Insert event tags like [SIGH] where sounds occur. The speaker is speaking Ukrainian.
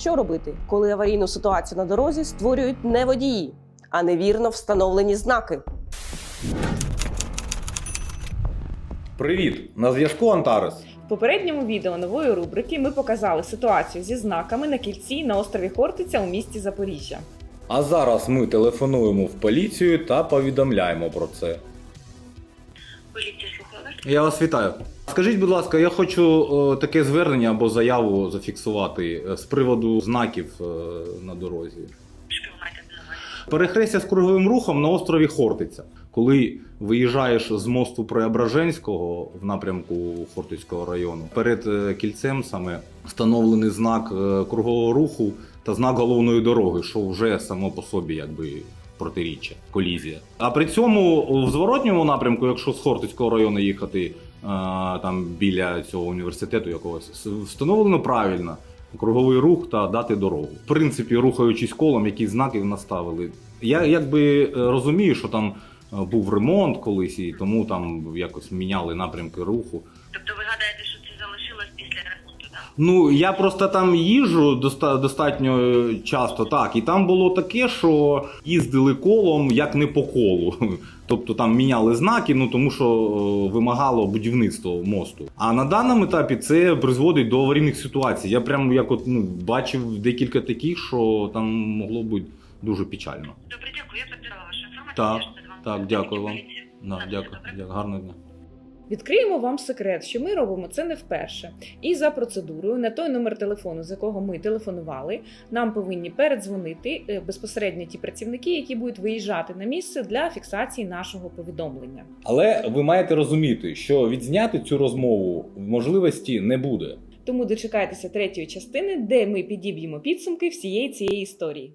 Що робити, коли аварійну ситуацію на дорозі створюють не водії, а невірно встановлені знаки? Привіт! На зв'язку Антарес. В попередньому відео нової рубрики ми показали ситуацію зі знаками на кільці на острові Хортиця у місті Запоріжжя. А зараз ми телефонуємо в поліцію та повідомляємо про це. Поліція слухає вас. Я вас вітаю. Скажіть, будь ласка, я хочу е, таке звернення або заяву зафіксувати е, з приводу знаків е, на дорозі. Що ви маєте на увазі? Перехрестя з круговим рухом на острові Хортиця. Коли виїжджаєш з мосту Преображенського в напрямку Хортицького району, перед е, кільцем саме встановлений знак е, кругового руху та знак головної дороги, що вже само по собі якби протиріччя, колізія. А при цьому в зворотньому напрямку, якщо з Хортицького району їхати е, там біля цього університету якогось, встановлено правильно круговий рух та дати дорогу. В принципі, рухаючись колом, які знаки наставили. Я якби е, розумію, що там е, був ремонт колись, і тому там якось міняли напрямки руху. Тобто ви гадаєте, що це залишилось після ремонту, так? Ну, я просто там їжджу доста- достатньо е, часто, так, і там було таке, що їздили колом як не по колу. [LAUGHS] Тобто там міняли знаки, ну тому що е, вимагало будівництво мосту. А на даному етапі це призводить до аварійних ситуацій. Я прям як от ну бачив декілька таких, що там могло бути дуже печально. Добре, дякую, я підтримала вашу інформацію. Так, я ж перед так, дякую вам. Да, дякую, добре. дякую, гарного дня. Відкриємо вам секрет, що ми робимо це не вперше. І за процедурою на той номер телефону, з якого ми телефонували, нам повинні передзвонити е, безпосередньо ті працівники, які будуть виїжджати на місце для фіксації нашого повідомлення. Але ви маєте розуміти, що відзняти цю розмову можливості не буде. Тому дочекайтеся третьої частини, де ми підіб'ємо підсумки всієї цієї історії.